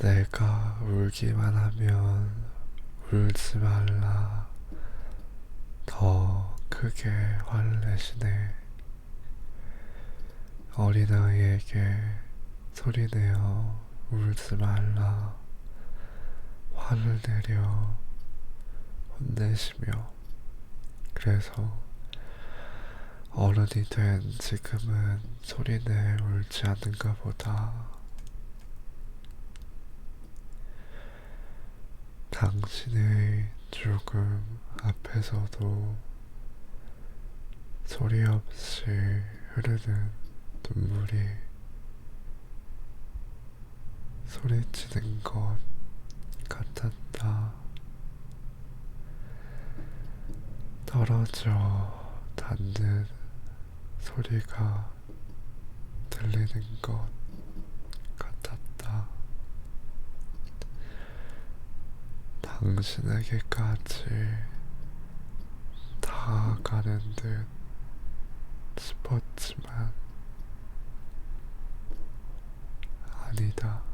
내가 울기만 하면 울지 말라. 더 크게 화를 내시네. 어린아이에게 소리내어 울지 말라. 화를 내려 혼내시며 그래서 어른이 된 지금은 소리내 울지 않는가 보다. 당신의 죽음 앞에서도 소리 없이 흐르는 눈물이 소리치는 것 같았다. 떨어져 닿는 소리가 들리는 것 당신에게까지 다가는 듯 싶었지만 아니다.